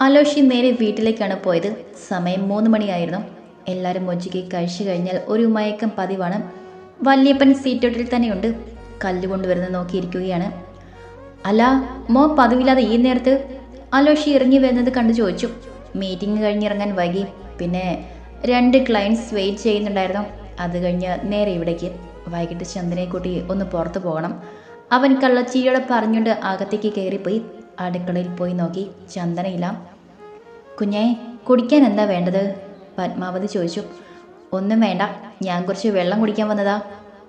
അലോഷി നേരെ വീട്ടിലേക്കാണ് പോയത്. സമയം മൂന്ന് മണിയായിരുന്നു. എല്ലാവരും മൊജിക്ക് കഴിച്ചു കഴിഞ്ഞാൽ ഒരു മയക്കം പതിവാണ്. വല്യപ്പൻ സീറ്റോട്ടിൽ തന്നെയുണ്ട്. കല്ല് കൊണ്ടുവരുന്നത് നോക്കിയിരിക്കുകയാണ്. അല്ല മോ പതിവില്ലാതെ ഈ നേരത്ത്? അലോഷി ഇറങ്ങി വരുന്നത് കണ്ടു ചോദിച്ചു. മീറ്റിംഗ് കഴിഞ്ഞിറങ്ങാൻ വൈകി. പിന്നെ രണ്ട് ക്ലയൻസ് വെയിറ്റ് ചെയ്യുന്നുണ്ടായിരുന്നു. അത് കഴിഞ്ഞ് നേരെ ഇവിടേക്ക്. വൈകിട്ട് ചന്ദനെ കൂട്ടി ഒന്ന് പുറത്തു പോകണം. അവൻ കള്ളച്ചീയോടെ പറഞ്ഞുകൊണ്ട് അകത്തേക്ക് കയറിപ്പോയി. അടുക്കളയിൽ പോയി നോക്കി. ചന്ദനയില്ല കുഞ്ഞേ കുടിക്കാൻ എന്താ വേണ്ടത്? പത്മാവതി ചോദിച്ചു. ഒന്നും വേണ്ട. ഞാൻ കുറച്ച് വെള്ളം കുടിക്കാൻ വന്നതാ.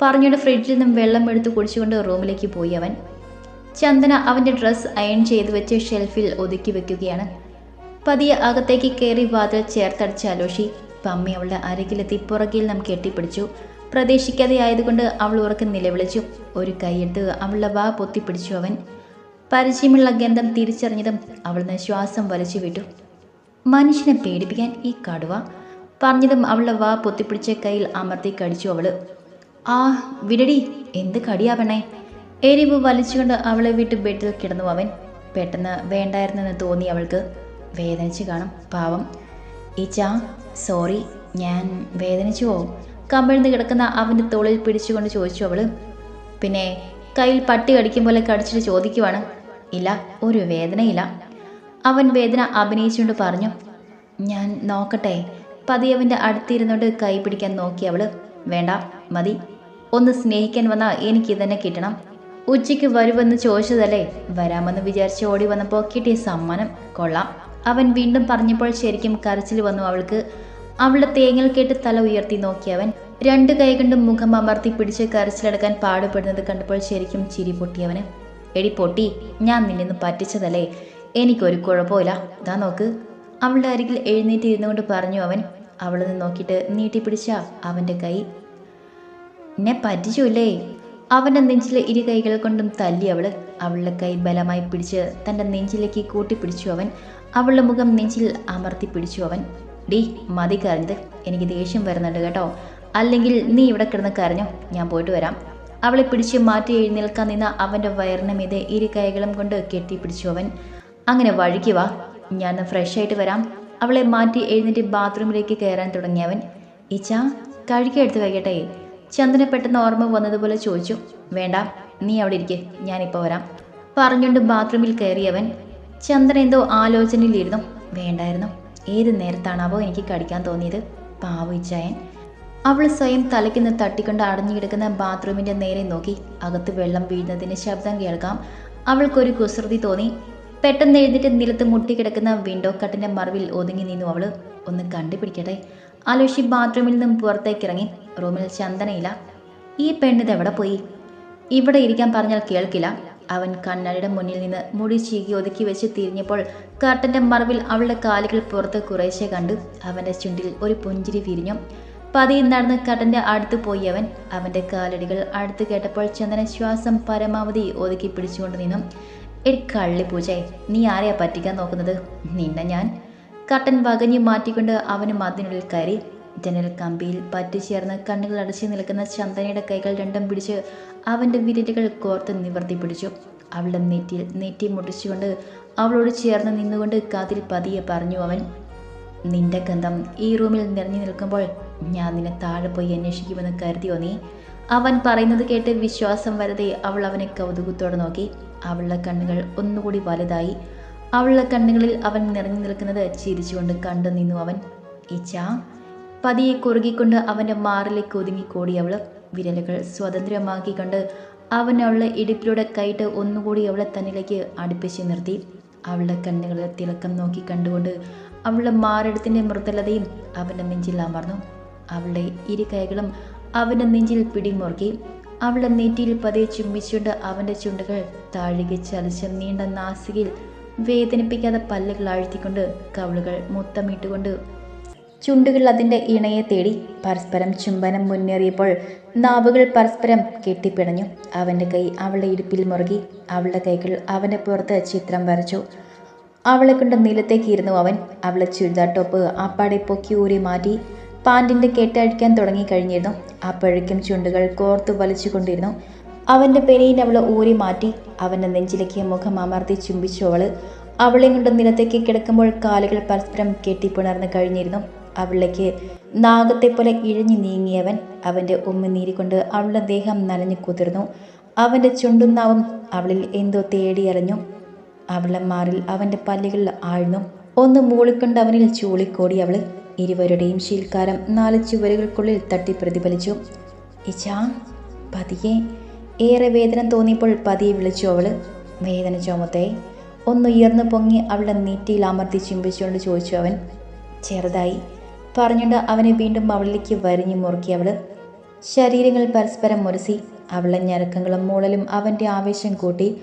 പറഞ്ഞിട്ട് ഫ്രിഡ്ജിൽ നിന്നും വെള്ളം എടുത്ത് കുടിച്ചുകൊണ്ട് റൂമിലേക്ക് പോയി അവൻ. ചന്ദന അവന്റെ ഡ്രസ്സ് അയൺ ചെയ്ത് വെച്ച് ഷെൽഫിൽ ഒതുക്കി വെക്കുകയാണ്. പതിയെ അകത്തേക്ക് കയറി വാതിൽ ചേർത്തടിച്ച അലോഷി പമ്മി അവളുടെ അരികിലെത്തി പുറകിൽ നാം കെട്ടിപ്പിടിച്ചു. പ്രതീക്ഷിക്കാതെ ആയതുകൊണ്ട് അവൾ ഉറക്കം നിലവിളിച്ചു. ഒരു കൈയെടുത്ത് അവളുടെ വാ പൊത്തിപ്പിടിച്ചു അവൻ. പരിചയമുള്ള ഗന്ധം തിരിച്ചറിഞ്ഞതും അവൾ നിന്ന് ശ്വാസം വലിച്ചു വിട്ടു മനുഷ്യനെ പേടിപ്പിക്കാൻ ഈ കടുവ പറഞ്ഞതും അവളുടെ വാ പൊത്തിപ്പിടിച്ച കയ്യിൽ അമർത്തി കടിച്ചു അവൾ. ആ വിടടി എന്ത് കടിയാവണേ? എരിവ് വലിച്ചുകൊണ്ട് അവളെ വിട്ട് ബെഡിൽ കിടന്നു അവൻ. പെട്ടെന്ന് വേണ്ടായിരുന്നെന്ന് തോന്നി അവൾക്ക്. വേദനിച്ച് കാണും പാവം. ഈച്ചാ സോറി ഞാൻ വേദനിച്ചു പോവും കമിഴ്ന്ന് കിടക്കുന്ന അവന്റെ തോളിൽ പിടിച്ചുകൊണ്ട് ചോദിച്ചു അവൾ. പിന്നെ കയ്യിൽ പട്ടി കടിക്കും പോലെ കടിച്ചിട്ട് ചോദിക്കുവാണ്. ഇല്ല ഒരു വേദനയില്ല. അവൻ വേദന അഭിനയിച്ചുകൊണ്ട് പറഞ്ഞു ഞാൻ നോക്കട്ടെ. പതിയവന്റെ അടുത്തിരുന്നുകൊണ്ട് കൈ പിടിക്കാൻ നോക്കി അവൾ. വേണ്ട മതി. ഒന്ന് സ്നേഹിക്കാൻ വന്നാൽ എനിക്ക് ഇതന്നെ കിട്ടണം. ഉച്ചയ്ക്ക് വരുമെന്ന് ചോദിച്ചതല്ലേ? വരാമെന്ന് വിചാരിച്ച് ഓടി വന്നപ്പോൾ കിട്ടിയ സമ്മാനം. കൊള്ളാം. അവൻ വീണ്ടും പറഞ്ഞപ്പോൾ ശരിക്കും കരച്ചിൽ വന്നു അവൾക്ക്. അവളുടെ തേങ്ങൽ കേട്ട് തല ഉയർത്തി നോക്കിയവൻ രണ്ട് കൈകൊണ്ടും മുഖം അമർത്തി പിടിച്ച് കരച്ചിലടക്കാൻ പാടുപെടുന്നത് കണ്ടപ്പോൾ ശരിക്കും ചിരി പൊട്ടിയവന്. എടി പൊട്ടി ഞാൻ നിന്നെ പറ്റിച്ചതല്ലേ? എനിക്കൊരു കുഴപ്പമില്ല. ഇതാ നോക്ക്. അവളുടെ അരികിൽ എഴുന്നേറ്റ് ഇരുന്നുകൊണ്ട് പറഞ്ഞു അവൻ. അവളെ നോക്കിയിട്ട് നീട്ടിപ്പിടിച്ച അവന്റെ കൈ. എന്നെ പറ്റിച്ചുല്ലേ? അവന്റെ നെഞ്ചിലെ ഇരു കൈകൾ കൊണ്ടും തല്ലി അവൾ. അവളുടെ കൈ ബലമായി പിടിച്ച് തന്റെ നെഞ്ചിലേക്ക് കൂട്ടിപ്പിടിച്ചു അവൻ. അവളുടെ മുഖം നെഞ്ചിൽ അമർത്തി പിടിച്ചു അവൻ. ഡി മതി കരഞ്ഞത്. എനിക്ക് ദേഷ്യം വരുന്നുണ്ട് കേട്ടോ. അല്ലെങ്കിൽ നീ ഇവിടെ കിടന്ന് കരഞ്ഞോ? ഞാൻ പോയിട്ട് വരാം. അവളെ പിടിച്ച് മാറ്റി എഴുന്നേൽക്കാൻ നിന്ന അവന്റെ വയറിന് മീതെ ഇരു കൈകളും കൊണ്ട് കെട്ടിപ്പിടിച്ചു അവൻ. അങ്ങനെ വഴിക്ക് വാ. ഞാൻ ഫ്രഷ് ആയിട്ട് വരാം. അവളെ മാറ്റി എഴുന്നേറ്റ് ബാത്റൂമിലേക്ക് കയറാൻ തുടങ്ങിയവൻ. ഇച്ച കഴുകിയെടുത്ത് വൈകട്ടെ ചന്ദന പെട്ടെന്ന് ഓർമ്മ വന്നതുപോലെ ചോദിച്ചു. വേണ്ട നീ അവിടെ ഇരിക്കെ. ഞാനിപ്പോൾ വരാം. പറഞ്ഞുകൊണ്ട് ബാത്റൂമിൽ കയറിയവൻ. ചന്ദന എന്തോ ആലോചനയിലിരുന്നു. വേണ്ടായിരുന്നു. ഏത് നേരത്താണാവോ എനിക്ക് കടിക്കാൻ തോന്നിയത്? പാവിച്ചായൻ അവൾ സ്വയം തലയ്ക്കുന്ന് തട്ടിക്കൊണ്ട് അടഞ്ഞു കിടക്കുന്ന ബാത്റൂമിന്റെ നേരെ നോക്കി. അകത്ത് വെള്ളം വീഴുന്നതിന് ശബ്ദം കേൾക്കാം. അവൾക്കൊരു കുസൃതി തോന്നി. പെട്ടെന്ന് എഴുന്നേറ്റ് നിലത്ത് മുട്ടിക്കിടക്കുന്ന വിൻഡോ കട്ടിന്റെ മറവിൽ ഒതുങ്ങി നിന്നു അവൾ. ഒന്ന് കണ്ടുപിടിക്കട്ടെ. ആലോഷി ബാത്റൂമിൽ നിന്നും പുറത്തേക്ക് ഇറങ്ങി. റൂമിൽ ചന്ദനയില്ല ഈ പെണ്ണിത് എവിടെ പോയി? ഇവിടെ ഇരിക്കാൻ പറഞ്ഞാൽ കേൾക്കില്ല. അവൻ കണ്ണാടിയുടെ മുന്നിൽ നിന്ന് മുടി ചീകി ഒതുക്കി വെച്ച് തിരിഞ്ഞപ്പോൾ കർട്ടന്റെ മറവിൽ അവളുടെ കാലുകൾ പുറത്ത് കുറേശ്ശെ കണ്ടു. അവന്റെ ചുണ്ടിൽ ഒരു പുഞ്ചിരി വിരിഞ്ഞു. പതിയെ നടന്ന് കട്ടന്റെ അടുത്ത് പോയി അവൻ. അവന്റെ കാലടികൾ അടുത്ത് കേട്ടപ്പോൾ ചന്ദന ശ്വാസം പരമാവധി ഒതുക്കി പിടിച്ചുകൊണ്ട് നിന്നു. എടി കള്ളി പൂജേ നീ ആരെയാ പറ്റിക്കാൻ നോക്കുന്നത്? നിന്നെ ഞാൻ. കട്ടൻ വകഞ്ഞു മാറ്റിക്കൊണ്ട് അവനും അതിനുള്ളിൽ കയറി. ജനൽ കമ്പിയിൽ പറ്റിച്ചേർന്ന് കണ്ണുകൾ അടച്ചു നിൽക്കുന്ന ചന്ദനയുടെ കൈകൾ രണ്ടും പിടിച്ച് അവന്റെ വിരലുകൾ കോർത്ത് നിവർത്തി പിടിച്ചു. അവളുടെ നെറ്റിയിൽ നെറ്റി മുട്ടിച്ചുകൊണ്ട് അവളോട് ചേർന്ന് നിന്നുകൊണ്ട് കാതിൽ പതിയെ പറഞ്ഞു അവൻ നിന്റെ ഗന്ധം ഈ റൂമിൽ നിറഞ്ഞു നിൽക്കുമ്പോൾ ഞാൻ നിന്നെ താഴെ പോയി അന്വേഷിക്കുമെന്ന് കരുതിയോ നീ? അവൻ പറയുന്നത് കേട്ട് വിശ്വാസം വരതെ അവൾ അവനെ കൗതുകത്തോടെ നോക്കി. അവളുടെ കണ്ണുകൾ ഒന്നുകൂടി വലുതായി. അവളുടെ കണ്ണുകളിൽ അവൻ നിറഞ്ഞു നിൽക്കുന്നത് ചിരിച്ചുകൊണ്ട് കണ്ടു നിന്നു അവൻ. ഇച്ചാ പതിയെ കുറുകിക്കൊണ്ട് അവന്റെ മാറിലേക്ക് ഒതുങ്ങിക്കൂടി അവൾ. വിരലുകൾ സ്വതന്ത്രമാക്കിക്കൊണ്ട് അവൻ അവളെ ഇടുപ്പിലൂടെ കൈയിട്ട് ഒന്നുകൂടി അവളെ തന്നിലേക്ക് അടുപ്പിച്ച് നിർത്തി. അവളുടെ കണ്ണുകളിൽ തിളക്കം നോക്കി കണ്ടുകൊണ്ട് അവളുടെ മാറിടത്തിന്റെ മൃദുലതയും അവന്റെ നെഞ്ചിൽ അമർന്നു. അവളുടെ ഇരു കൈകളും അവന്റെ നെഞ്ചിൽ പിടിമുറുക്കി. അവളുടെ നെറ്റിയിൽ പതിയെ ചുംബിച്ചുകൊണ്ട് അവന്റെ ചുണ്ടുകൾ താഴികെ ചലിച്ച നീണ്ട നാസികയിൽ വേദനിപ്പിക്കാതെ പല്ലുകൾ ആഴ്ത്തിക്കൊണ്ട് കവളുകൾ മുത്തമിട്ടുകൊണ്ട് ചുണ്ടുകൾ അതിന്റെ ഇണയെ തേടി പരസ്പരം ചുംബനം മുന്നേറിയപ്പോൾ നാവുകൾ പരസ്പരം കെട്ടിപ്പിണഞ്ഞു. അവന്റെ കൈ അവളുടെ ഇടുപ്പിൽ മുറുകി അവളുടെ കൈകൾ അവന്റെ പുറത്ത് ചിത്രം വരച്ചു. അവളെ കൊണ്ട് നിലത്തേക്ക് ഇരുന്നു അവൻ. അവളെ ചുരിദാർ ടോപ്പ് അപ്പാടെ പൊക്കി ഊരി മാറ്റി. പാന്റിന്റെ കെട്ടഴിക്കാൻ തുടങ്ങിക്കഴിഞ്ഞിരുന്നു. അപ്പോഴേക്കും ചുണ്ടുകൾ കോർത്തു വലിച്ചുകൊണ്ടിരുന്നു. അവന്റെ പെരയിൽ അവൾ ഊരി മാറ്റി അവന്റെ നെഞ്ചിലേക്ക് മുഖം അമർത്തി ചുംബിച്ചു അവൾ അവളെ കൊണ്ട് നിലത്തേക്ക് കിടക്കുമ്പോൾ കാലുകൾ പരസ്പരം കെട്ടിപ്പുണർന്ന് കഴിഞ്ഞിരുന്നു. അവളിലേക്ക് നാഗത്തെ പോലെ ഇഴഞ്ഞു നീങ്ങിയവൻ അവന്റെ ഉമ്മ നീരിക്കൊണ്ട് അവളുടെ ദേഹം നനഞ്ഞു കുതിർന്നു. അവന്റെ ചുണ്ടുന്നാവും അവളിൽ എന്തോ തേടിയറിഞ്ഞു അവളെ മാറിൽ അവന്റെ പല്ലുകൾ ആഴ്ന്നു. ഒന്ന് മൂളിക്കൊണ്ട് അവനിൽ ചൂളിക്കോടി അവൾ ഇരുവരുടെയും ശീൽക്കാരം നാല് ചുവരുകൾക്കുള്ളിൽ തട്ടി പ്രതിഫലിച്ചു. ഇച്ചാ പതിയെ. ഏറെ വേദന തോന്നിയപ്പോൾ പതിയെ വിളിച്ചു അവൾ വേദന ചുമത്തെ. ഒന്നുയർന്നു പൊങ്ങി അവളുടെ നീറ്റിയിൽ അമർത്തി ചിമ്പിച്ചുകൊണ്ട് ചോദിച്ചു അവൻ. ചെറുതായി. പറഞ്ഞുകൊണ്ട് അവനെ വീണ്ടും അവളിലേക്ക് വരിഞ്ഞു മുറുക്കി അവൾ ശരീരങ്ങൾ പരസ്പരം മുരസി. അവളുടെ ഞരക്കങ്ങളും മൂളലും അവന്റെ ആവേശം കൂട്ടി.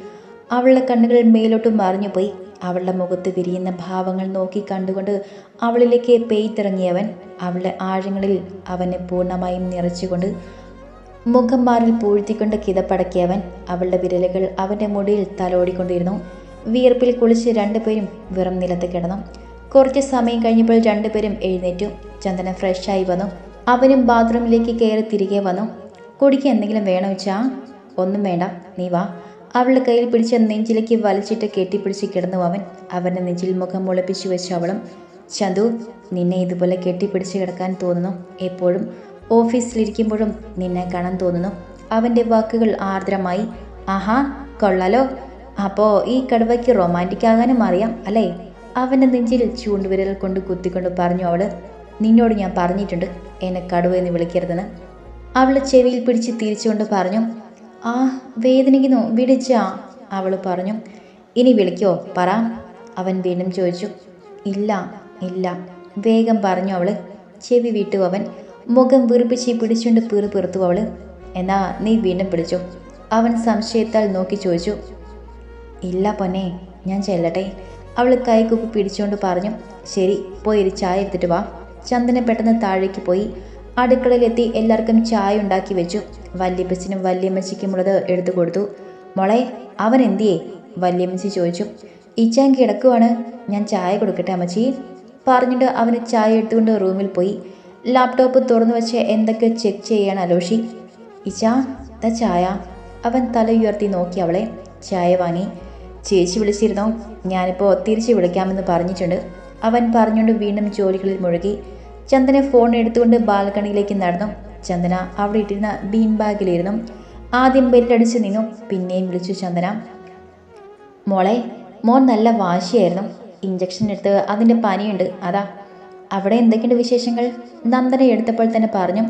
അവളുടെ കണ്ണുകൾ മേലോട്ട് മറിഞ്ഞുപോയി. അവളുടെ മുഖത്ത് വിരിയുന്ന ഭാവങ്ങൾ നോക്കി കണ്ടുകൊണ്ട് അവളിലേക്ക് പെയ്ത്തിറങ്ങിയവൻ അവളുടെ ആഴങ്ങളിൽ അവനെ പൂർണമായും നിറച്ചുകൊണ്ട് മുഖം മാറിൽ പൂഴ്ത്തിക്കൊണ്ട് കിതപ്പടക്കിയവൻ അവളുടെ വിരലുകൾ അവന്റെ മുടിയിൽ തലോടിക്കൊണ്ടിരുന്നു. വിയർപ്പിൽ കുളിച്ച് രണ്ടുപേരും വെറും നിലത്ത് കിടന്നു. കുറച്ച് സമയം കഴിഞ്ഞപ്പോൾ രണ്ടുപേരും എഴുന്നേറ്റു. ചന്ദന ഫ്രഷായി വന്നു. അവനും ബാത്റൂമിലേക്ക് കയറി തിരികെ വന്നു. കുടിക്ക് എന്തെങ്കിലും വേണോ വെച്ചാ ഒന്നും വേണ്ട. നീ വാ. അവളുടെ കയ്യിൽ പിടിച്ച നെഞ്ചിലേക്ക് വലിച്ചിട്ട് കെട്ടിപ്പിടിച്ച് കിടന്നു അവൻ. അവന്റെ നെഞ്ചിൽ മുഖം മുളപ്പിച്ചു വെച്ച അവളും ചന്തു നിന്നെ ഇതുപോലെ കെട്ടിപ്പിടിച്ച് കിടക്കാൻ തോന്നുന്നു. എപ്പോഴും ഓഫീസിലിരിക്കുമ്പോഴും നിന്നെ കാണാൻ തോന്നുന്നു. അവന്റെ വാക്കുകൾ ആർദ്രമായി ആഹാ കൊള്ളാലോ. അപ്പോൾ ഈ കടുവയ്ക്ക് റൊമാന്റിക് ആകാനും അറിയാം അല്ലേ? അവന്റെ നെഞ്ചിൽ ചൂണ്ടുവിരൽ കൊണ്ട് കുത്തിക്കൊണ്ട് പറഞ്ഞു അവൾ നിന്നോട് ഞാൻ പറഞ്ഞിട്ടുണ്ട് എന്നെ കടുവ എന്ന് വിളിക്കരുതെന്ന്. അവൾ ചെവിയിൽ പിടിച്ച് തിരിച്ചുകൊണ്ട് പറഞ്ഞു ആ വേദനിക്കുന്നു വിളിച്ചാ അവൾ പറഞ്ഞു. ഇനി വിളിക്കോ പറ. അവൻ വീണ്ടും ചോദിച്ചു. ഇല്ല ഇല്ല. വേഗം പറഞ്ഞു അവൾ ചെവി വിട്ടു അവൻ. മുഖം വീർപ്പിച്ച് പിടിച്ചുകൊണ്ട് പീറ് പീർത്തു അവൾ എന്നാ നീ വീണ്ടും പിടിച്ചു അവൻ സംശയത്താൽ നോക്കി ചോദിച്ചു. ഇല്ല പൊന്നെ ഞാൻ ചെല്ലട്ടെ. അവൾ കൈകുപ്പി പിടിച്ചുകൊണ്ട് പറഞ്ഞു. ശരി പോയി ഒരു ചായ എടുത്തിട്ട് വാ. ചന്ദന പെട്ടെന്ന് താഴേക്ക് പോയി. അടുക്കളയിലെത്തി എല്ലാവർക്കും ചായ ഉണ്ടാക്കി വെച്ചു. വല്യപ്പച്ചനും വല്യമ്മച്ചിക്കുമുള്ളത് എടുത്തു കൊടുത്തു. മോളെ അവൻ എന്തിയേ? വല്യമ്മച്ചി ചോദിച്ചു. ഇച്ചാൻ കിടക്കുവാണ്. ഞാൻ ചായ കൊടുക്കട്ടെ അമ്മച്ചി? പറഞ്ഞിട്ട് അവന് ചായ എടുത്തുകൊണ്ട് റൂമിൽ പോയി. ലാപ്ടോപ്പ് തുറന്നു വെച്ച് എന്തൊക്കെയോ ചെക്ക് ചെയ്യാണ് അലോഷി. ഇച്ചാ ത ചായ. അവൻ തല ഉയർത്തി നോക്കി അവളെ. ചായ വാങ്ങി. ചേച്ചി വിളിച്ചിരുന്നോ? ഞാനിപ്പോൾ തിരിച്ച് വിളിക്കാമെന്ന് പറഞ്ഞിട്ടുണ്ട്. അവൻ പറഞ്ഞുകൊണ്ട് വീണ്ടും ജോലികളിൽ മുഴുകി. ചന്ദന ഫോൺ എടുത്തുകൊണ്ട് ബാൽക്കണിയിലേക്ക് നടന്നു. ചന്ദന അവിടെ ഇട്ടിരുന്ന ബീൻ ബാഗിലിരുന്നു ആദ്യം ബെല്ലടിച്ച് നിന്നു. പിന്നെയും വിളിച്ചു ചന്ദന. മോളെ മോൻ നല്ല വാശിയായിരുന്നു. ഇഞ്ചക്ഷൻ എടുത്ത് അതിന്റെ പനിയുണ്ട്. അതാ. അവിടെ എന്തൊക്കെയുണ്ട് വിശേഷങ്ങൾ? നന്ദന എടുത്തപ്പോൾ തന്നെ പറഞ്ഞു.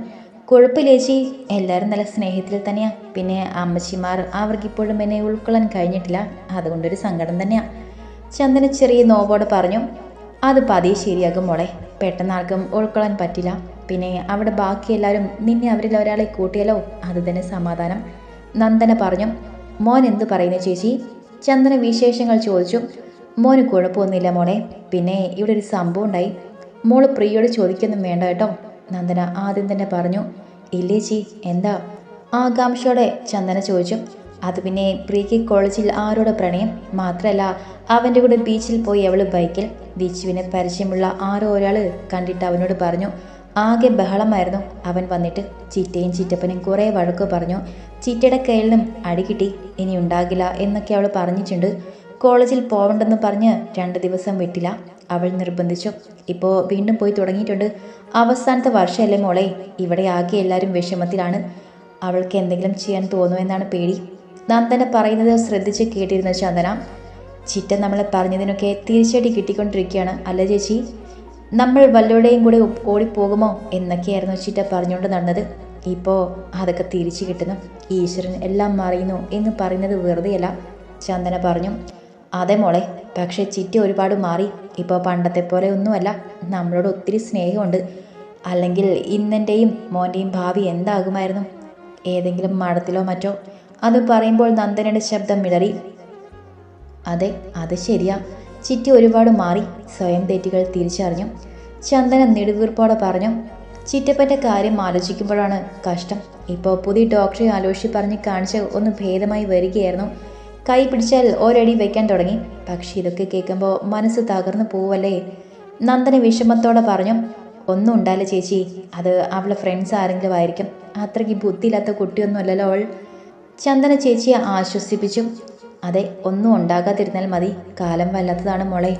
കുഴപ്പമില്ലേച്ചി എല്ലാവരും നല്ല സ്നേഹത്തിൽ തന്നെയാണ് പിന്നെ അമ്മച്ചിമാർ അവർക്കിപ്പോഴും എന്നെ ഉൾക്കൊള്ളാൻ കഴിഞ്ഞിട്ടില്ല. അതുകൊണ്ടൊരു സങ്കടം തന്നെയാണ് ചന്ദന ചെറിയ നോവോടെ പറഞ്ഞു. അത് പതിയെ ശരിയാകും മോളെ. പെട്ടെന്ന് ആർക്കും ഉൾക്കൊള്ളാൻ പറ്റില്ല. പിന്നെ അവിടെ ബാക്കി എല്ലാവരും നിന്നെ അവരിൽ ഒരാളെ കൂട്ടിയാലോ? അത് തന്നെ സമാധാനം. നന്ദന പറഞ്ഞു. മോൻ എന്ത് പറയുന്നു ചേച്ചി? ചന്ദന വിശേഷങ്ങൾ ചോദിച്ചു. മോന് കുഴപ്പമൊന്നുമില്ല മോളെ. പിന്നെ ഇവിടെ ഒരു സംഭവം ഉണ്ടായി. മോൾ പ്രിയോട് ചോദിക്കൊന്നും വേണ്ട കേട്ടോ. നന്ദന ആദ്യം തന്നെ പറഞ്ഞു. ഇല്ലേച്ചി എന്താ? ആകാംക്ഷയോടെ ചന്ദന ചോദിച്ചു. അത് പിന്നെ പ്രീക്ക് കോളേജിൽ ആരോട് പ്രണയം? മാത്രമല്ല അവന്റെ കൂടെ ബീച്ചിൽ പോയി അവൾ ബൈക്കിൽ. ബീച്ചുവിനെ പരിചയമുള്ള ആരോ ഒരാൾ കണ്ടിട്ട് അവനോട് പറഞ്ഞു ആകെ ബഹളമായിരുന്നു. അവൻ വന്നിട്ട് ചിറ്റയും ചിറ്റപ്പനും കുറേ വഴക്ക് പറഞ്ഞു ചിറ്റയുടെ കയ്യിൽ നിന്നും അടി കിട്ടി ഇനി ഉണ്ടാകില്ല എന്നൊക്കെ അവൾ പറഞ്ഞിട്ടുണ്ട്. കോളേജിൽ പോവണ്ടെന്ന് പറഞ്ഞ് രണ്ട് ദിവസം വിട്ടില്ല. അവൾ നിർബന്ധിച്ചു. ഇപ്പോൾ വീണ്ടും പോയി തുടങ്ങിയിട്ടുണ്ട്. അവസാനത്തെ വർഷമല്ലേ മോളെ? ഇവിടെ ആകെ എല്ലാവരും വിഷമത്തിലാണ്. അവൾക്ക് എന്തെങ്കിലും ചെയ്യാൻ തോന്നുമെന്നാണ് പേടി. നന്ദന പറയുന്നത് ശ്രദ്ധിച്ച് കേട്ടിരുന്ന ചന്ദന ചിറ്റ നമ്മളെ പറഞ്ഞതിനൊക്കെ തിരിച്ചടി കിട്ടിക്കൊണ്ടിരിക്കുകയാണ് അല്ല ചേച്ചി? നമ്മൾ വല്ലോടെയും കൂടെ ഓടിപ്പോകുമോ എന്നൊക്കെയായിരുന്നു ചിറ്റ പറഞ്ഞുകൊണ്ട് നടന്നത്. ഇപ്പോൾ അതൊക്കെ തിരിച്ചു കിട്ടുന്നു. ഈശ്വരൻ എല്ലാം മറിയുന്നു എന്ന് പറയുന്നത് വെറുതെയല്ല ചന്ദന പറഞ്ഞു. അതെ മോളെ പക്ഷേ ചിറ്റ ഒരുപാട് മാറി. ഇപ്പോൾ പണ്ടത്തെ പോലെ ഒന്നുമല്ല. നമ്മളോട് ഒത്തിരി സ്നേഹമുണ്ട്. അല്ലെങ്കിൽ ഇന്നെന്റെയും മോന്റെയും ഭാവി എന്താകുമായിരുന്നു? ഏതെങ്കിലും മഠത്തിലോ മറ്റോ അത് പറയുമ്പോൾ നന്ദനയുടെ ശബ്ദം മിളറി അതെ അത് ശരിയാ. ചിറ്റി ഒരുപാട് മാറി. സ്വയം തെറ്റുകൾ തിരിച്ചറിഞ്ഞു. ചന്ദന നെടുവീർപ്പോടെ പറഞ്ഞു ചിറ്റപ്പന്റെ കാര്യം ആലോചിക്കുമ്പോഴാണ് കഷ്ടം. ഇപ്പോൾ പുതിയ ഡോക്ടറെ ആലോചിച്ച് പറഞ്ഞ് കാണിച്ച് ഒന്ന് ഭേദമായി വരികയായിരുന്നു. കൈ പിടിച്ചാൽ ഒരടി വയ്ക്കാൻ തുടങ്ങി. പക്ഷെ ഇതൊക്കെ കേൾക്കുമ്പോൾ മനസ്സ് തകർന്നു പോവല്ലേ? നന്ദന വിഷമത്തോടെ പറഞ്ഞു ഒന്നും ഉണ്ടായില്ല ചേച്ചി. അത് അവളെ ഫ്രണ്ട്സ് ആരെങ്കിലും ആയിരിക്കും. അത്രയ്ക്ക് ബുദ്ധിയില്ലാത്ത കുട്ടിയൊന്നുമല്ലല്ലോ അവൾ. ചന്ദന ചേച്ചിയെ ആശ്വസിപ്പിച്ചു. അതെ ഒന്നും ഉണ്ടാകാതിരുന്നാൽ മതി. കാലം വല്ലാത്തതാണ് മോളെ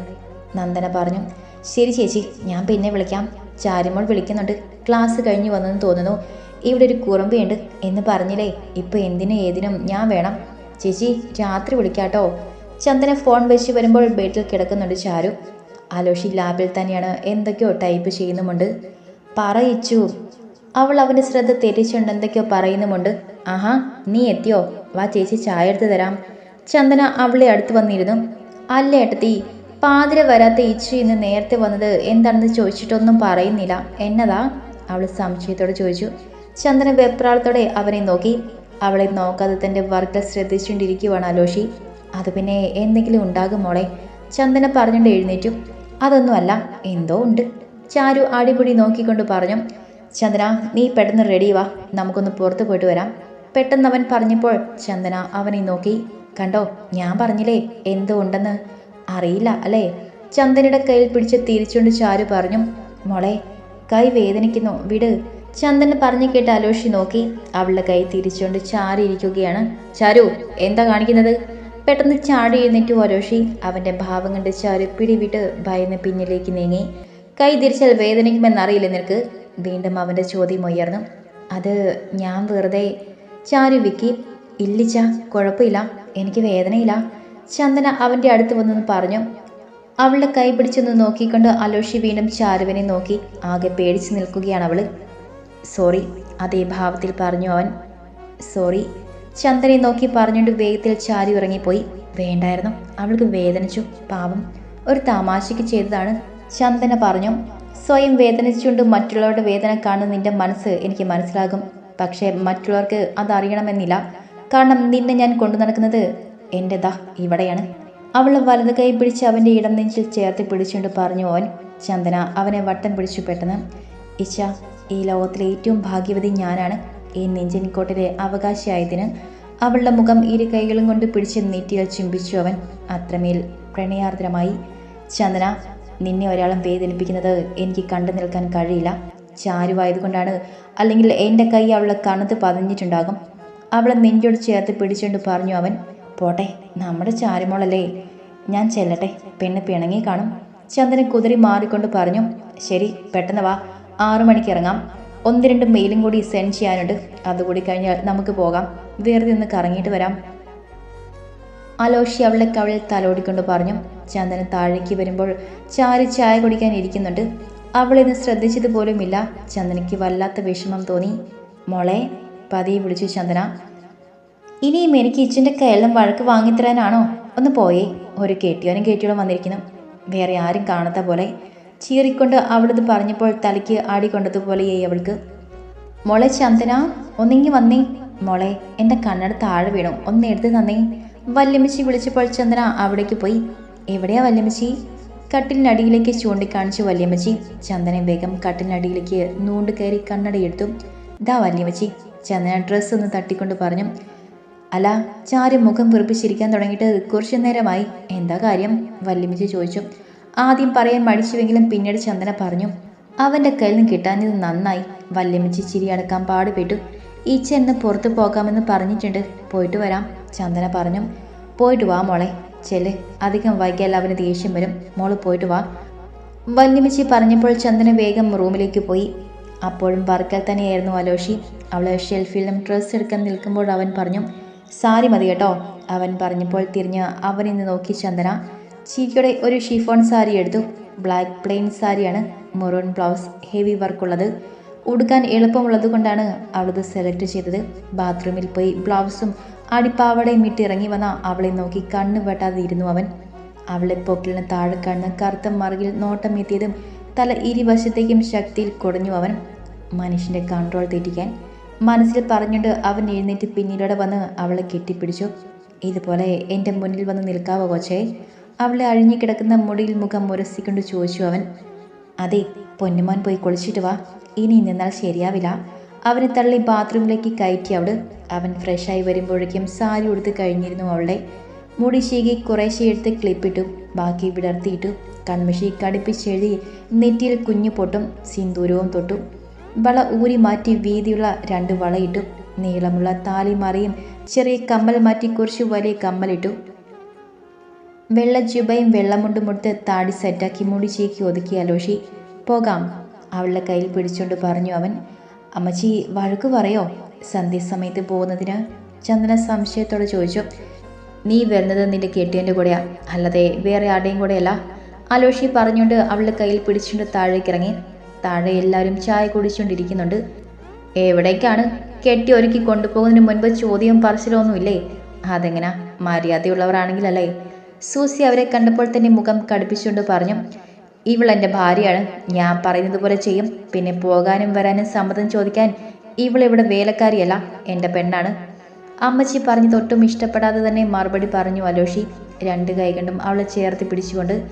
നന്ദന പറഞ്ഞു. ശരി ചേച്ചി ഞാൻ പിന്നെ വിളിക്കാം. ചാരിമോൾ വിളിക്കുന്നുണ്ട്. ക്ലാസ് കഴിഞ്ഞ് വന്നെന്ന് തോന്നുന്നു. ഇവിടെ ഒരു കുറുമ്പയുണ്ട് എന്ന് പറഞ്ഞില്ലേ? ഇപ്പൊ എന്തിനും ഏതിനും ഞാൻ വേണം. ചേച്ചി രാത്രി വിളിക്കാട്ടോ. ചന്ദന ഫോൺ വെച്ച് വരുമ്പോൾ ബെഡിൽ കിടക്കുന്നുണ്ട് ചാരു. ആലോഷി ലാബിൽ തന്നെയാണ് എന്തൊക്കെയോ ടൈപ്പ് ചെയ്യുന്നുമുണ്ട്. പറയിച്ചു. അവൾ അവന്റെ ശ്രദ്ധ തെറ്റിച്ചുകൊണ്ട് എന്തൊക്കെയോ പറയുന്നുമുണ്ട്. ആഹാ നീ എത്തിയോ? വാ ചേച്ചി ചായ എടുത്ത് തരാം. ചന്ദന അവളെ അടുത്ത് വന്നിരുന്നു. അല്ല ഏട്ടത്തി പാതിര വരാത്ത ഇച്ചു ഇന്ന് നേരത്തെ വന്നത് എന്താണെന്ന് ചോദിച്ചിട്ടൊന്നും പറയുന്നില്ല. എന്നതാ? അവൾ സംശയത്തോടെ ചോദിച്ചു. ചന്ദന വെപ്രാളത്തോടെ അവനെ നോക്കി. അവളെ നോക്കാതെ തന്റെ വർക്കിൽ ശ്രദ്ധിച്ചുകൊണ്ടിരിക്കുവാണ് അലോഷി. അത് പിന്നെ എന്തെങ്കിലും ഉണ്ടാകും മോളെ. ചന്ദന പറഞ്ഞുകൊണ്ട് എഴുന്നേറ്റു. അതൊന്നുമല്ല എന്തോ ഉണ്ട്. ചാരു അടിപൊളി നോക്കിക്കൊണ്ട് പറഞ്ഞു. ചന്ദന നീ പെട്ടെന്ന് റെഡി വാ. നമുക്കൊന്ന് പുറത്തു പോയിട്ട് വരാം. പെട്ടെന്ന് അവൻ പറഞ്ഞപ്പോൾ ചന്ദന അവനെ നോക്കി. കണ്ടോ ഞാൻ പറഞ്ഞില്ലേ എന്തോ ഉണ്ടെന്ന് അറിയില്ല അല്ലേ? ചന്ദനയുടെ കയ്യിൽ പിടിച്ച് തിരിച്ചുകൊണ്ട് ചാരു പറഞ്ഞു മോളെ കൈ വേദനിക്കുന്നു വിട്. ചന്ദന പറഞ്ഞു കേട്ട് അലോഷി നോക്കി. അവളുടെ കൈ തിരിച്ചുകൊണ്ട് ചാരി ഇരിക്കുകയാണ്. ചാരു എന്താ കാണിക്കുന്നത്? പെട്ടെന്ന് ചാടി എഴുന്നേറ്റു അലോഷി. അവന്റെ ഭാവം കണ്ട് ചാരു പിടിവിട്ട് ഭയന്ന് പിന്നിലേക്ക് നീങ്ങി. കൈ തിരിച്ചാൽ വേദനിക്കുമെന്നറിയില്ല നിനക്ക്? വീണ്ടും അവന്റെ ചോദ്യം ഉയർന്നു. അത് ഞാൻ വെറുതെ ചാരു വിക്കി ഇല്ലിച്ച കുഴപ്പമില്ല എനിക്ക് വേദനയില്ല ചന്ദന അവന്റെ അടുത്ത് വന്നെന്ന് പറഞ്ഞു. അവളുടെ കൈ പിടിച്ചൊന്ന് നോക്കിക്കൊണ്ട് അലോഷി വീണ്ടും ചാരുവിനെ നോക്കി ആകെ പേടിച്ച് നിൽക്കുകയാണ് അവൾ സോറി അതേ ഭാവത്തിൽ പറഞ്ഞു അവൻ. സോറി ചന്ദനെ നോക്കി പറഞ്ഞുകൊണ്ട് വേഗത്തിൽ ചാരു ഇറങ്ങിപ്പോയി. വേണ്ടായിരുന്നു അവൾക്ക് വേദനിച്ചു പാവം ഒരു തമാശയ്ക്ക് ചെയ്തതാണ് ചന്ദന പറഞ്ഞു. സ്വയം വേദനിച്ചുകൊണ്ട് മറ്റുള്ളവരുടെ വേദന കാണുന്ന നിന്റെ മനസ്സ് എനിക്ക് മനസ്സിലാകും. പക്ഷേ മറ്റുള്ളവർക്ക് അതറിയണമെന്നില്ല. കാരണം നിന്നെ ഞാൻ കൊണ്ടു നടക്കുന്നത് എന്റെ ദാ ഇവിടെയാണ്. അവൾ വലത് കൈ പിടിച്ച് അവന്റെ ഇടം നെഞ്ചിൽ ചേർത്ത് പിടിച്ചുകൊണ്ട് പറഞ്ഞു ഓൻ ചന്ദന അവനെ വട്ടം പിടിച്ചു പെട്ടെന്ന്. ഇച്ച ഈ ലോകത്തിലെ ഏറ്റവും ഭാഗ്യവതി ഞാനാണ്. ഈ നെഞ്ചിൻകോട്ടിലെ അവകാശിയായതിന് അവളുടെ മുഖം ഇരു കൈകളും കൊണ്ട് പിടിച്ച് നീട്ടിയാൽ ചുംബിച്ചു അവൻ. അത്രമേൽ പ്രണയാർദ്രമായി. ചന്ദന നിന്നെ ഒരാളും വേദനിപ്പിക്കുന്നത് എനിക്ക് കണ്ടു നിൽക്കാൻ കഴിയില്ല. ചാരുവായതുകൊണ്ടാണ്. അല്ലെങ്കിൽ എന്റെ കൈ അവളെ കണത്ത് പതിഞ്ഞിട്ടുണ്ടാകും. അവളെ നെഞ്ചോട് ചേർത്ത് പിടിച്ചുകൊണ്ട് പറഞ്ഞു അവൻ പോട്ടെ നമ്മുടെ ചാരുമോളല്ലേ. ഞാൻ ചെല്ലട്ടെ. പെണ്ണ് പിണങ്ങി കാണും. ചന്ദന കുതിരി മാറിക്കൊണ്ട് പറഞ്ഞു ശരി പെട്ടെന്ന് വാ. ആറു മണിക്ക് ഇറങ്ങാം. ഒന്ന് രണ്ട് മെയിലും കൂടി സെൻഡ് ചെയ്യാനുണ്ട്. അതുകൂടി കഴിഞ്ഞാൽ നമുക്ക് പോകാം. വെറുതെ ഒന്ന് കറങ്ങിയിട്ട് വരാം. അലോഷി അവളെ കവളിൽ തലോടിക്കൊണ്ട് പറഞ്ഞു ചന്ദന താഴേക്ക് വരുമ്പോൾ ചാരി ചായ കുടിക്കാൻ ഇരിക്കുന്നുണ്ട്. അവളിന്ന് ശ്രദ്ധിച്ചത് പോലുമില്ല ചന്ദനയ്ക്ക് വല്ലാത്ത വിഷമം തോന്നി. മോളെ പതിയെ വിളിച്ചു ചന്ദന. ഇനിയും എനിക്ക് ഇച്ചിന്റെ കയ്യിലും വഴക്ക് വാങ്ങിത്തരാനാണോ? ഒന്ന് പോയേ. ഒരു കെട്ടിയോനും കെട്ടിയോടും വന്നിരിക്കുന്നു. വേറെ ആരും കാണാത്ത പോലെ. ചീറിക്കൊണ്ട് അവളിത് പറഞ്ഞപ്പോൾ തലയ്ക്ക് ആടി കൊണ്ടതുപോലെയായി അവൾക്ക്. മോളെ ചന്ദന ഒന്നിങ്ങി വന്നേ. മോളെ എന്റെ കണ്ണട താഴെ വീണു. ഒന്ന് എടുത്ത് തന്നേ. വല്യമ്മച്ചി വിളിച്ചപ്പോൾ ചന്ദന അവിടേക്ക് പോയി. എവിടെയാ വല്യമ്മച്ചി? കട്ടിലിനടിയിലേക്ക് ചൂണ്ടിക്കാണിച്ചു വല്യമ്മച്ചി. ചന്ദന വേഗം കട്ടിലിനടിയിലേക്ക് നൂണ്ട് കയറി കണ്ണടയെടുത്തു ഇതാ വല്യമ്മച്ചി. ചന്ദന ഡ്രസ്സ് ഒന്ന് തട്ടിക്കൊണ്ട് പറഞ്ഞു. അല്ല ചാരി മുഖം വീർപ്പിച്ചിരിക്കാൻ തുടങ്ങിയിട്ട് കുറച്ചു നേരമായി. എന്താ കാര്യം? വല്യമ്മച്ചി ചോദിച്ചു. ആദ്യം പറയാൻ മടിച്ചുവെങ്കിലും പിന്നീട് ചന്ദന പറഞ്ഞു. അവന്റെ കയ്യിൽ നിന്ന് കിട്ടാഞ്ഞത് നന്നായി. വല്യമ്മച്ചി ചിരി അടക്കാൻ പാടുപെട്ടു. ഈ ചെന്ന് പുറത്തു പോകാമെന്ന് പറഞ്ഞിട്ടുണ്ട്. പോയിട്ട് വരാം. ചന്ദന പറഞ്ഞു പോയിട്ട് വാ മോളെ ചെല്ല്. അധികം വൈകിയാൽ അവന് ദേഷ്യം വരും. മോൾ പോയിട്ട് വാ. വല്യമ്മച്ചി പറഞ്ഞപ്പോൾ ചന്ദന വേഗം റൂമിലേക്ക് പോയി. അപ്പോഴും വർക്കൽ തന്നെയായിരുന്നു അലോഷി. അവളെ ഷെൽഫിലും ഡ്രസ്സ് എടുക്കാൻ നിൽക്കുമ്പോൾ അവൻ പറഞ്ഞു സാരി മതി കേട്ടോ. അവൻ പറഞ്ഞപ്പോൾ തിരിഞ്ഞ് അവനിന്ന് നോക്കി ചന്ദന. ചീക്കയുടെ ഒരു ഷിഫോൺ സാരി എടുത്തു. ബ്ലാക്ക് പ്ലെയിൻ സാരിയാണ്. മെറൂൺ ബ്ലൗസ് ഹെവി വർക്കുള്ളത് ഉടുക്കാൻ എളുപ്പമുള്ളത് കൊണ്ടാണ് അവളത് സെലക്ട് ചെയ്തത്. ബാത്റൂമിൽ പോയി ബ്ലൗസും അടിപ്പാവടയും ഇട്ട് ഇറങ്ങി വന്ന അവളെ നോക്കി കണ്ണ് വെട്ടാതെ ഇരുന്നു അവൻ. അവളെ പൊക്കിലിന് താഴെ കണ്ണ് കറുത്ത മറുകിൽ നോട്ടം എത്തിയതും തല ഇരുവശത്തേക്കും ശക്തിയിൽ കുടഞ്ഞു അവൻ. മനുഷ്യന്റെ കൺട്രോൾ തെറ്റിക്കാൻ മനസ്സിൽ പറഞ്ഞുകൊണ്ട് അവൻ എഴുന്നേറ്റ് പിന്നീടോടെ വന്ന് അവളെ കെട്ടിപ്പിടിച്ചു. ഇതുപോലെ എന്റെ മുന്നിൽ വന്ന് നിൽക്കാവോ കൊച്ചേ? അവളെ അഴിഞ്ഞു കിടക്കുന്ന മുടിയിൽ മുഖം മുരസിക്കൊണ്ട് ചോദിച്ചു അവൻ. അതെ പൊന്നുമോൻ പോയി കുളിച്ചിട്ട് വാ. ഇനി നിന്നാൽ ശരിയാവില്ല. അവനെ തള്ളി ബാത്റൂമിലേക്ക് കയറ്റി അവൾ അവൻ ഫ്രഷായി വരുമ്പോഴേക്കും സാരി ഉടുത്ത് കഴിഞ്ഞിരുന്നു അവളുടെ. മുടി ശീകി കുറേശ്ശെ എടുത്ത് ക്ലിപ്പിട്ടു ബാക്കി വിടർത്തിയിട്ടു. കൺമിഷി കടുപ്പിച്ചെഴുതി നെറ്റിയിൽ കുഞ്ഞു പൊട്ടും സിന്ദൂരവും തൊട്ടു. വള ഊരി മാറ്റി വീതിയുള്ള രണ്ട് വളയിട്ടു. നീളമുള്ള താലിമറയും ചെറിയ കമ്മൽ മാറ്റി കുറച്ച് വലിയ കമ്മലിട്ടു. വെള്ള ജുബയും വെള്ളമുണ്ടും മുടുത്ത് താടി സെറ്റാക്കി മുടി ചീക്കി ഒതുക്കി അലോഷി. പോകാം അവളുടെ കയ്യിൽ പിടിച്ചുകൊണ്ട് പറഞ്ഞു അവൻ. അമ്മച്ചി വഴക്ക് പറയോ? സന്ധ്യസമയത്ത് പോകുന്നതിന്? ചന്ദന സംശയത്തോടെ ചോദിച്ചു. നീ വരുന്നത് നിന്റെ കെട്ടിയന്റെ കൂടെയാ? അല്ലാതെ വേറെ ആരുടെയും കൂടെയല്ല. അലോഷി പറഞ്ഞുകൊണ്ട് അവളുടെ കയ്യിൽ പിടിച്ചുകൊണ്ട് താഴേക്ക് ഇറങ്ങി. താഴെ എല്ലാവരും ചായ കുടിച്ചുകൊണ്ടിരിക്കുന്നുണ്ട്. എവിടേക്കാണ്? കെട്ടി ഒരുക്കി കൊണ്ടുപോകുന്നതിന് മുൻപ് ചോദ്യവും പറച്ചിലൊന്നുമില്ലേ? അതെങ്ങനാ? മര്യാദയുള്ളവരാണെങ്കിലല്ലേ? സൂസി അവരെ കണ്ടപ്പോൾ തന്നെ മുഖം കടുപ്പിച്ചുകൊണ്ട് പറഞ്ഞു. ഇവളെന്റെ ഭാര്യയാണ്. ഞാൻ പറയുന്നത് പോലെ ചെയ്യും. പിന്നെ പോകാനും വരാനും സമ്മതം ചോദിക്കാൻ ഇവളിവിടെ വേലക്കാരിയല്ല. എന്റെ പെണ്ണാണ്. അമ്മച്ചി പറഞ്ഞു തൊട്ടും ഇഷ്ടപ്പെടാതെ തന്നെ മറുപടി പറഞ്ഞു അലോഷി. രണ്ട് കൈകൊണ്ടും അവളെ ചേർത്ത് പിടിച്ചുകൊണ്ട്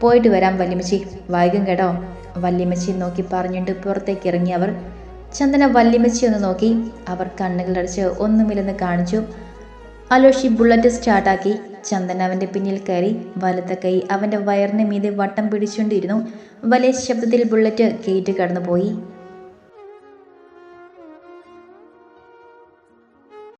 പോയിട്ട് വരാം വല്യമ്മച്ചി. വൈകും കേടോ വല്യമ്മച്ചി നോക്കി പറഞ്ഞിട്ട് പുറത്തേക്ക് ഇറങ്ങി അവർ. ചന്ദന വല്യമ്മച്ചി ഒന്ന് നോക്കി. അവർ കണ്ണുകളടച്ച് ഒന്നുമില്ലെന്ന് കാണിച്ചു. അലോഷി ബുള്ളറ്റ് സ്റ്റാർട്ടാക്കി. ചന്ദൻ അവന്റെ പിന്നിൽ കയറി വലത്തെ കൈ അവന്റെ വയറിന് മീതെ വട്ടം പിടിച്ചുകൊണ്ടിരുന്നു. വലിയ ശബ്ദത്തിൽ ബുള്ളറ്റ് കേറ്റ് കടന്നുപോയി.